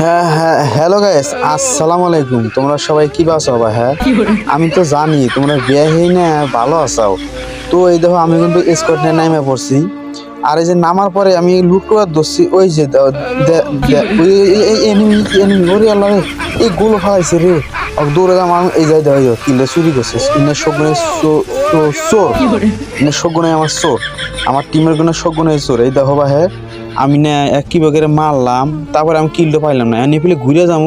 হ্যাঁ হ্যাঁ hello guys আসসালামু আলাইকুম। তোমরা সবাই কি আছো ভাই হ্যাঁ আমি তো জানি তোমরা বিয়ে হই না ভালো আছো? তো এই দেখো আমি কিন্তু স্কট নিয়ে নামে পড়ছি। আর এই যে নামার পরে আমি লুটোয়া ধরছি ওই যে ওরে আল্লাহ রে এই গোলো ফালাইছে রে। দৌড়ে যাম আমি এই যাই দেখো কিলে চুরি করছে ইনে সগুনে চোর। সগুনে আমার চোর। আমার টিমের কোনো সগুনে চোর। এই দেখো বা হ্যাঁ আমি না এক কি বগেরে মারলাম তারপরে আমি কিলটা পাইলাম না। এনে ফেলে ঘুরে যাব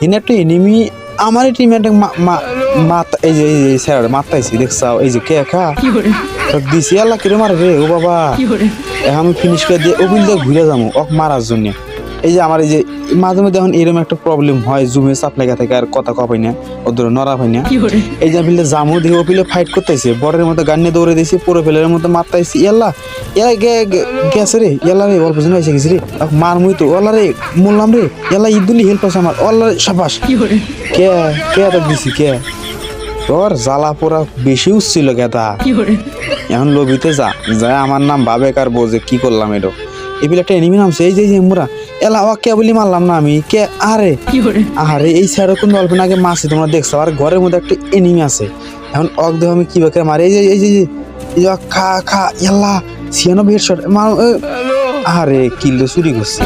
এনে একটা এনিমি আমার টিমে একটা মা- মা- মাত- এই যে এই যে স্যার মাতাইছি দেখছাও এই যে কে খা দিছি আল্লাহ কিরে মারে রে ও বাবা। এখন আমি ফিনিশ করে দিয়ে ওগুলো দিয়ে ঘুরে যাব ওক মারার জন্য। এই যে আমার এই যে মাঝে মধ্যে এখন এরকম একটা প্রবলেম হয় জুমে চাপ লেগে থাকে আর কথা কপাই না ওদের নড়া পাই না। এই যে বিলে জামু দিয়ে ওপিলে ফাইট করতেছে বর্ডের মতো গান্নে দৌড়ে দিয়েছি পুরো ফেলের মতো মারতাইছি ইয়াল্লা ইয়ালা গে গেছে রে ইয়াল্লা রে অল্প জন হয়েছে গেছে রে মার মুই তো ওলা রে বললাম রে ইয়াল্লা ইদুলি হেল্প আছে আমার ওলা সাবাস। কে কে তো দিছি কে? তোর জ্বালা পোড়া বেশি উঠছিল গেদা এখন লবিতে যা যায় আমার নাম বাবে কার বোঝে কি করলাম এটা এই একটা এনিমি যে এই যে মোরা এলা ও কে বলি মারলাম না আমি। কে? আরে আরে এই সাইডে কোন অল্প আগে মাছ তোমরা দেখছ। আর ঘরের মধ্যে একটা এনিমি আছে। এখন অক দেহ আমি কি বাকে মারি? এই যে এই যে খা খা ইয়াল্লা সিয়ানো হেডশট মার এ, আরে কিল চুরি করছে।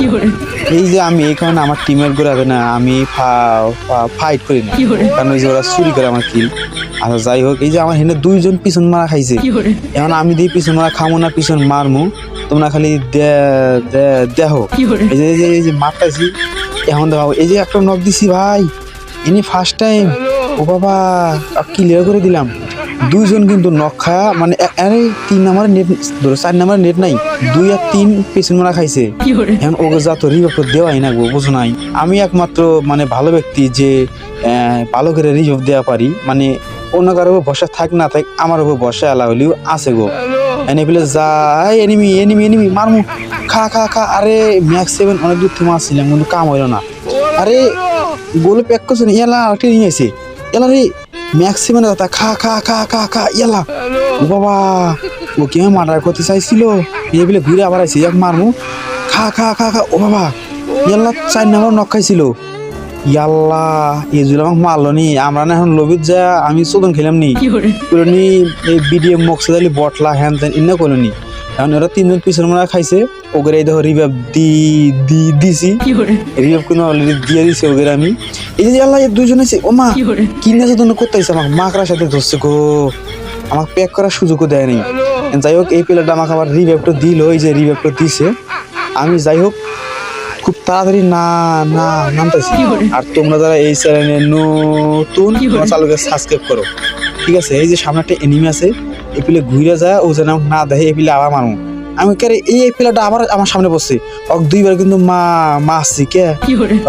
এই যে আমি এখানে আমার টিমের হবে না আমি ফাইট করি না। কারণ ওই যে ওরা চুরি করে আমার কিল আর যাই হোক এই যে আমার হেনে দুইজন পিছন মারা খাইছে। এখন আমি দিই পিছন মারা খামো না পিছন মারমু তোমরা খালি দে- দে- দেখো এই যে এই যে এই যে মারতাছি এখন দেখো এই যে একটা নক দিছি ভাই। ইনি ফার্স্ট টাইম ও বাবা ক্লিয়ার করে দিলাম। দুইজন কিন্তু নখ খায়া মানে আরে তিন নাম্বারের নেট ধরো চার নাম্বারের নেট নাই দুই আর তিন পেছন মারা খাইছে। এখন ওকে যা তো রিভাইভ তো দেওয়াই না গো বুঝো নাই। আমি একমাত্র মানে ভালো ব্যক্তি যে ভালো করে রিভাইভ দেওয়া পারি মানে অন্য কারও বসা থাক না থাক আমার উপর বসা এলা হলেও আছে গো। এনে ফেলে যাই এনিমি এনিমি এনিমি মারমু। খা খা খা আরে ম্যাক্স সেভেন অনেক দূর থেকে মারছিলাম কিন্তু কাম হইল না। আরে গোলে প্যাক করছে না ইয়ালা আরেকটা নিয়ে এসে ইয়ালা রে ম্যাক্স সেভেন দাদা খা খা খা খা খা ইয়ালা। ও বাবা ও কে মার্ডার করতে চাইছিল? এই বলে ঘুরে আবার আইছে এক মারমু। খা খা খা খা। ও বাবা ইয়াল্লা চার নাম্বার নক খাইছিল। ইয়াল্লা এই জুল আমাকে মারলো নি আমরা না এখন লবিত যা আমি চোদন খেলাম নি। এই বিডিএম মকসেদ আলী বটলা হ্যান ত্যান ইন্না করল নি। এখন ওরা তিনজন পিছনে মনে খাইছে ওকে এই দেখো রিভাব দি দি দিছি। রিভাব কিন্তু অলরেডি দিয়ে দিছি ওকে আমি। এই যে আল্লাহ এই দুজন আছে ও মা কিনে জন্য করতে আইছে আমাকে মাকড়ার সাথে ধরছে গো? আমাকে প্যাক করার সুযোগও দেয় নাই। যাই হোক এই প্লেয়ারটা আমাকে আবার রিভাইভটা দিল ওই যে রিভাইভটা দিছে। আমি যাই হোক খুব তাড়াতাড়ি না না নামতেছি। আর তোমরা যারা এই চ্যানেলে নতুন চালুকে সাবস্ক্রাইব করো। ঠিক আছে এই যে সামনে একটা এনিমি আছে এই পিলে ঘুরে যায় ও যেন না দেখে এই পিলে আবার মারু আমি কে এই প্লেয়ারটা আবার আমার সামনে বসছে। অক দুইবার কিন্তু মা মারছি কে?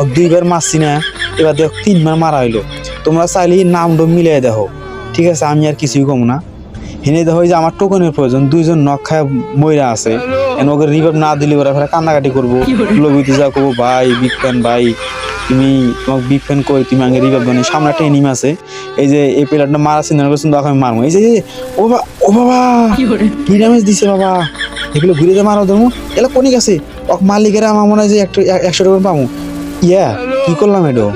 অক দুইবার মারছি না। এবার দেখ তিনবার মারা হইল। তোমরা চাইলে নামটা মিলিয়ে দেখো। ঠিক আছে আমি আর কিছুই কম না। হেনে দেখো যে আমার টোকনের প্রয়োজন দুইজন নখ খায় ময়রা আছে। এন ওকে রিভাইভ না দিলে ওরা ফেরা কান্নাকাটি করব। লবিতে যা করব ভাই ফ্যান ভাই। তুমি তোমাকে বিগ ফ্যান কই তুমি আগে রিভাইভ দাও সামনে একটা এনিমি আছে। এই যে এই প্লেয়ারটা মারা চিন্তা করছেন তখন আমি মারবো এই যে ও বাবা ও বাবা! কি ড্যামেজ দিছে বাবা! এগুলো ঘুরে যে মারা ধরবো এলা কোনি গেছে ওক মালিকেরা আমার মনে হয় যে একটু একশো টাকা পাবো ইয়া কি করলাম এটো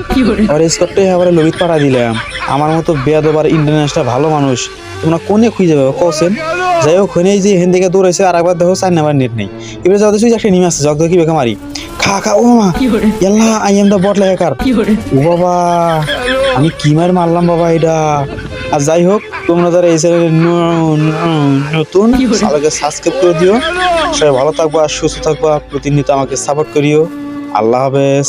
আর স্কটটাই আবার লবিত পাঠা দিলাম। আমার মতো বেয়াদবার ইন্টারন্যাশনাল ভালো মানুষ তোমরা কোনে খুঁজে যাবে কছেন যাই হোক ওখানে যে হেন থেকে দৌড়াইছে আর একবার দেখো চার নাম্বার নেট নেই। এবারে যাও দেখছি একটা নিমে আছে জগ কি বেকা মারি। খা খা ও মা। ইয়াল্লা আই এম দা ও বাবা আমি কি মার মারলাম বাবা এটা? আর যাই হোক তোমরা যারা এই চ্যানেলে নতুন আমাকে সাবস্ক্রাইব করে দিও। সবাই ভালো থাকবা সুস্থ থাকবা প্রতিনিয়ত আমাকে সাপোর্ট করিও। আল্লাহ হাফেজ।